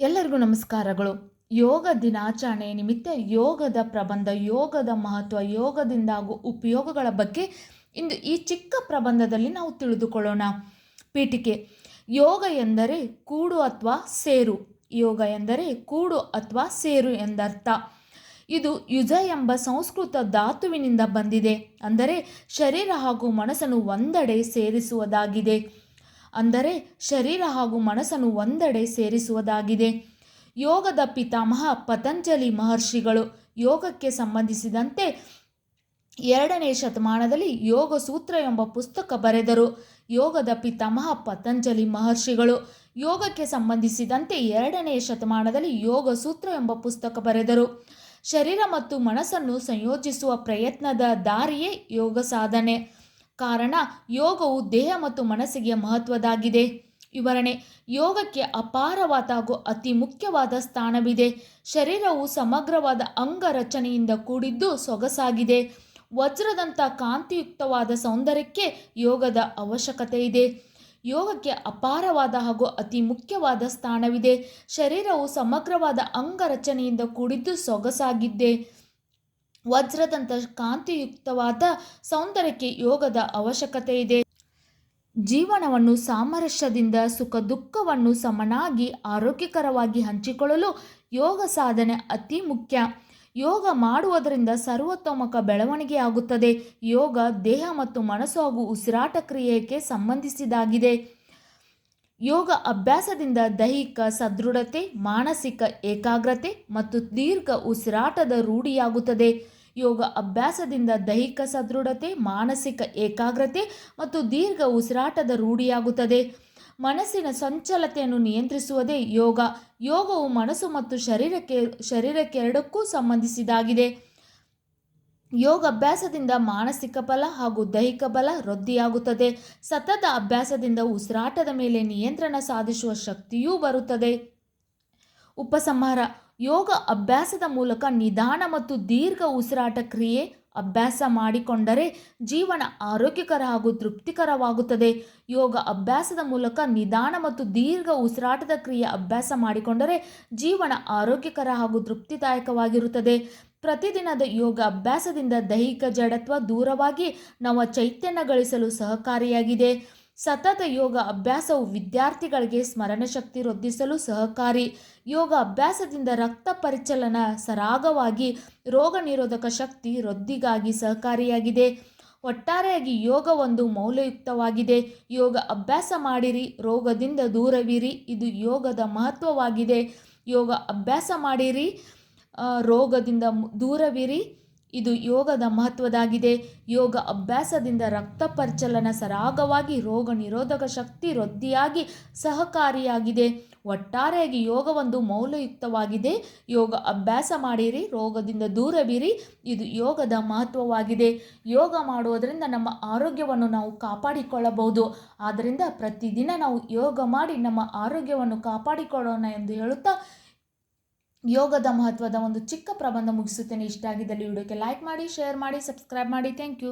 ಎಲ್ಲರಿಗೂ ನಮಸ್ಕಾರಗಳು. ಯೋಗ ದಿನಾಚರಣೆ ನಿಮಿತ್ತ ಯೋಗದ ಪ್ರಬಂಧ, ಯೋಗದ ಮಹತ್ವ ಯೋಗದಿಂದಾಗುವ ಉಪಯೋಗಗಳ ಬಗ್ಗೆ ಇಂದು ಈ ಚಿಕ್ಕ ಪ್ರಬಂಧದಲ್ಲಿ ನಾವು ತಿಳಿದುಕೊಳ್ಳೋಣ. ಪೀಠಿಕೆ. ಯೋಗ ಎಂದರೆ ಕೂಡು ಅಥವಾ ಸೇರು. ಯೋಗ ಎಂದರೆ ಕೂಡು ಅಥವಾ ಸೇರು ಎಂದರ್ಥ. ಇದು ಯುಜ ಎಂಬ ಸಂಸ್ಕೃತ ಧಾತುವಿನಿಂದ ಬಂದಿದೆ. ಅಂದರೆ ಶರೀರ ಹಾಗೂ ಮನಸ್ಸನ್ನು ಒಂದೆಡೆ ಸೇರಿಸುವುದಾಗಿದೆ. ಅಂದರೆ ಶರೀರ ಹಾಗೂ ಮನಸ್ಸನ್ನು ಒಂದೆಡೆ ಸೇರಿಸುವುದಾಗಿದೆ. ಯೋಗದ ಪಿತಾಮಹ ಪತಂಜಲಿ ಮಹರ್ಷಿಗಳು ಯೋಗಕ್ಕೆ ಸಂಬಂಧಿಸಿದಂತೆ ಎರಡನೇ ಶತಮಾನದಲ್ಲಿ ಯೋಗ ಸೂತ್ರ ಎಂಬ ಪುಸ್ತಕ ಬರೆದರು. ಯೋಗದ ಪಿತಾಮಹ ಪತಂಜಲಿ ಮಹರ್ಷಿಗಳು ಯೋಗಕ್ಕೆ ಸಂಬಂಧಿಸಿದಂತೆ ಎರಡನೇ ಶತಮಾನದಲ್ಲಿ ಯೋಗ ಸೂತ್ರ ಎಂಬ ಪುಸ್ತಕ ಬರೆದರು. ಶರೀರ ಮತ್ತು ಮನಸ್ಸನ್ನು ಸಂಯೋಜಿಸುವ ಪ್ರಯತ್ನದ ದಾರಿಯೇ ಯೋಗ ಸಾಧನೆ. ಕಾರಣ ಯೋಗವು ದೇಹ ಮತ್ತು ಮನಸ್ಸಿಗೆ ಮಹತ್ವದಾಗಿದೆ. ವಿವರಣೆ, ಯೋಗಕ್ಕೆ ಅಪಾರವಾದ ಹಾಗೂ ಅತಿ ಮುಖ್ಯವಾದ ಸ್ಥಾನವಿದೆ. ಶರೀರವು ಸಮಗ್ರವಾದ ಅಂಗರಚನೆಯಿಂದ ಕೂಡಿದ್ದು ಸೊಗಸಾಗಿದೆ. ವಜ್ರದಂಥ ಕಾಂತಿಯುಕ್ತವಾದ ಸೌಂದರ್ಯಕ್ಕೆ ಯೋಗದ ಅವಶ್ಯಕತೆ ಇದೆ. ಯೋಗಕ್ಕೆ ಅಪಾರವಾದ ಹಾಗೂ ಅತಿ ಮುಖ್ಯವಾದ ಸ್ಥಾನವಿದೆ. ಶರೀರವು ಸಮಗ್ರವಾದ ಅಂಗರಚನೆಯಿಂದ ಕೂಡಿದ್ದು ಸೊಗಸಾಗಿದ್ದೆ ವಜ್ರದಂಥ ಕಾಂತಿಯುಕ್ತವಾದ ಸೌಂದರ್ಯಕ್ಕೆ ಯೋಗದ ಅವಶ್ಯಕತೆ ಇದೆ. ಜೀವನವನ್ನು ಸಾಮರಸ್ಯದಿಂದ ಸುಖ ದುಃಖವನ್ನು ಸಮನಾಗಿ ಆರೋಗ್ಯಕರವಾಗಿ ಹಂಚಿಕೊಳ್ಳಲು ಯೋಗ ಸಾಧನೆ ಅತಿ ಮುಖ್ಯ. ಯೋಗ ಮಾಡುವುದರಿಂದ ಸರ್ವತೋಮುಖ ಬೆಳವಣಿಗೆ ಆಗುತ್ತದೆ. ಯೋಗ ದೇಹ ಮತ್ತು ಮನಸ್ಸು ಹಾಗೂ ಉಸಿರಾಟ ಕ್ರಿಯೆಗೆ ಸಂಬಂಧಿಸಿದಾಗಿದೆ. ಯೋಗ ಅಭ್ಯಾಸದಿಂದ ದೈಹಿಕ ಸದೃಢತೆ, ಮಾನಸಿಕ ಏಕಾಗ್ರತೆ ಮತ್ತು ದೀರ್ಘ ಉಸಿರಾಟದ ರೂಢಿಯಾಗುತ್ತದೆ. ಯೋಗ ಅಭ್ಯಾಸದಿಂದ ದೈಹಿಕ ಸದೃಢತೆ, ಮಾನಸಿಕ ಏಕಾಗ್ರತೆ ಮತ್ತು ದೀರ್ಘ ಉಸಿರಾಟದ ರೂಢಿಯಾಗುತ್ತದೆ. ಮನಸ್ಸಿನ ಸಂಚಲತೆಯನ್ನು ನಿಯಂತ್ರಿಸುವುದೇ ಯೋಗ. ಯೋಗವು ಮನಸ್ಸು ಮತ್ತು ಶರೀರಕ್ಕೆ ಶರೀರಕ್ಕೆರಡಕ್ಕೂ ಸಂಬಂಧಿಸಿದಾಗಿದೆ. ಯೋಗ ಅಭ್ಯಾಸದಿಂದ ಮಾನಸಿಕ ಬಲ ಹಾಗೂ ದೈಹಿಕ ಬಲ ವೃದ್ಧಿಯಾಗುತ್ತದೆ. ಸತತ ಅಭ್ಯಾಸದಿಂದ ಉಸಿರಾಟದ ಮೇಲೆ ನಿಯಂತ್ರಣ ಸಾಧಿಸುವ ಶಕ್ತಿಯೂ ಬರುತ್ತದೆ. ಉಪಸಂಹಾರ. ಯೋಗ ಅಭ್ಯಾಸದ ಮೂಲಕ ನಿಧಾನ ಮತ್ತು ದೀರ್ಘ ಉಸಿರಾಟ ಕ್ರಿಯೆ ಅಭ್ಯಾಸ ಮಾಡಿಕೊಂಡರೆ ಜೀವನ ಆರೋಗ್ಯಕರ ಹಾಗೂ ತೃಪ್ತಿಕರವಾಗುತ್ತದೆ. ಯೋಗ ಅಭ್ಯಾಸದ ಮೂಲಕ ನಿಧಾನ ಮತ್ತು ದೀರ್ಘ ಉಸಿರಾಟದ ಕ್ರಿಯೆ ಅಭ್ಯಾಸ ಮಾಡಿಕೊಂಡರೆ ಜೀವನ ಆರೋಗ್ಯಕರ ಹಾಗೂ ತೃಪ್ತಿದಾಯಕವಾಗಿರುತ್ತದೆ. ಪ್ರತಿದಿನದ ಯೋಗ ಅಭ್ಯಾಸದಿಂದ ದೈಹಿಕ ಜಡತ್ವ ದೂರವಾಗಿ ನವ ಚೈತನ್ಯ ಗಳಿಸಲು ಸಹಕಾರಿಯಾಗಿದೆ. ಸತತ ಯೋಗ ಅಭ್ಯಾಸವು ವಿದ್ಯಾರ್ಥಿಗಳಿಗೆ ಸ್ಮರಣ ಶಕ್ತಿ ವೃದ್ಧಿಸಲು ಸಹಕಾರಿ. ಯೋಗ ಅಭ್ಯಾಸದಿಂದ ರಕ್ತ ಪರಿಚಲನ ಸರಾಗವಾಗಿ ರೋಗ ನಿರೋಧಕ ಶಕ್ತಿ ವೃದ್ಧಿಗಾಗಿ ಸಹಕಾರಿಯಾಗಿದೆ. ಒಟ್ಟಾರೆಯಾಗಿ ಯೋಗ ಒಂದು ಮೌಲ್ಯಯುಕ್ತವಾಗಿದೆ. ಯೋಗ ಅಭ್ಯಾಸ ಮಾಡಿರಿ, ರೋಗದಿಂದ ದೂರವಿರಿ, ಇದು ಯೋಗದ ಮಹತ್ವವಾಗಿದೆ. ಯೋಗ ಅಭ್ಯಾಸ ಮಾಡಿರಿ ರೋಗದಿಂದ ದೂರವಿರಿ. ಇದು ಯೋಗದ ಮಹತ್ವದಾಗಿದೆ. ಯೋಗ ಅಭ್ಯಾಸದಿಂದ ರಕ್ತ ಪರಿಚಲನ ಸರಾಗವಾಗಿ ರೋಗ ನಿರೋಧಕ ಶಕ್ತಿ ವೃದ್ಧಿಯಾಗಿ ಸಹಕಾರಿಯಾಗಿದೆ. ಒಟ್ಟಾರೆಯಾಗಿ ಯೋಗ ಒಂದು ಮೌಲ್ಯಯುಕ್ತವಾಗಿದೆ. ಯೋಗ ಅಭ್ಯಾಸ ಮಾಡಿರಿ, ರೋಗದಿಂದ ದೂರವಿರಿ. ಇದು ಯೋಗದ ಮಹತ್ವವಾಗಿದೆ. ಯೋಗ ಮಾಡುವುದರಿಂದ ನಮ್ಮ ಆರೋಗ್ಯವನ್ನು ನಾವು ಕಾಪಾಡಿಕೊಳ್ಳಬಹುದು. ಆದ್ದರಿಂದ ಪ್ರತಿದಿನ ನಾವು ಯೋಗ ಮಾಡಿ ನಮ್ಮ ಆರೋಗ್ಯವನ್ನು ಕಾಪಾಡಿಕೊಳ್ಳೋಣ ಎಂದು ಹೇಳುತ್ತಾ ಯೋಗದ ಮಹತ್ವದ ಒಂದು ಚಿಕ್ಕ ಪ್ರಬಂಧ ಮುಗಿಸುತ್ತೇನೆ. ಇಷ್ಟ ಆಗಿದ್ದಲ್ಲಿ ವಿಡಿಯೋಕ್ಕೆ ಲೈಕ್ ಮಾಡಿ ಶೇರ್ ಮಾಡಿ ಸಬ್ಸ್ಕ್ರೈಬ್ ಮಾಡಿ. Thank you